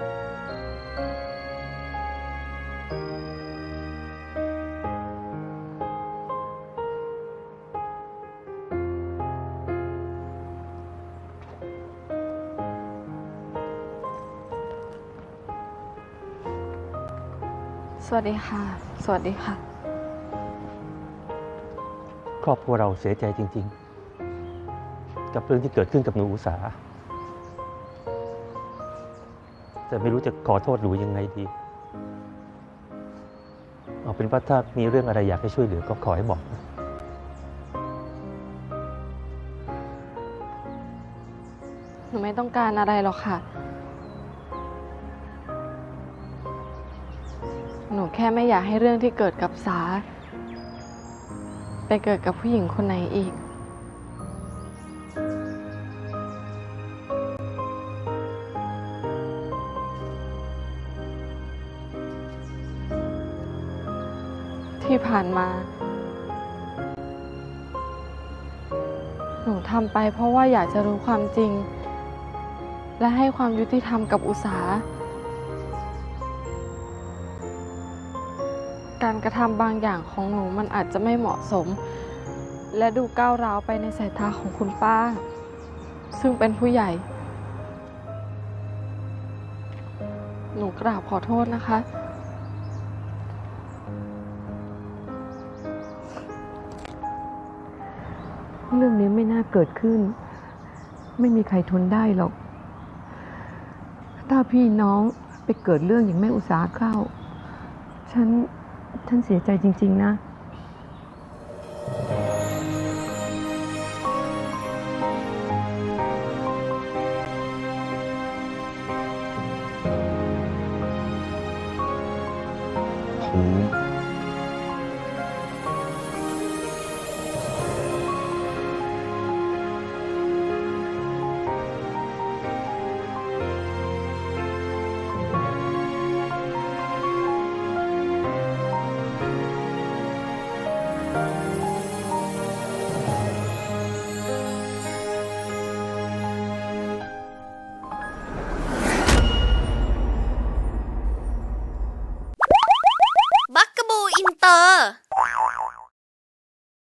สวัสดีค่ะ สวัสดีค่ะ ครอบครัวเราเสียใจจริง ๆ กับเรื่องที่เกิดขึ้นกับหนูอุสา แต่ไม่รู้จะขอโทษหนูยังไงดี เอาเป็นว่าถ้ามีเรื่องอะไรอยากให้ช่วยเหลือก็ขอให้บอกนะหนูไม่ต้องการอะไรหรอกค่ะ หนูแค่ไม่อยากให้เรื่องที่เกิดกับสา ไปเกิดกับผู้หญิงคนไหนอีก ที่ผ่านมา หนูทำไปเพราะว่าอยากจะรู้ความจริง และให้ความยุติธรรมกับอุสา การกระทำบางอย่างของหนูมันอาจจะไม่เหมาะสม และดูก้าวร้าวไปในสายตาของคุณป้า ซึ่งเป็นผู้ใหญ่ หนูกราบขอโทษนะคะ เรื่องนี้ไม่น่าเกิดขึ้น ไม่มีใครทนได้หรอก ถ้าพี่น้องไปเกิดเรื่องอย่างแม่อุตสาหเข้า ฉัน ฉันเสียใจจริง ๆ นะผม Bye.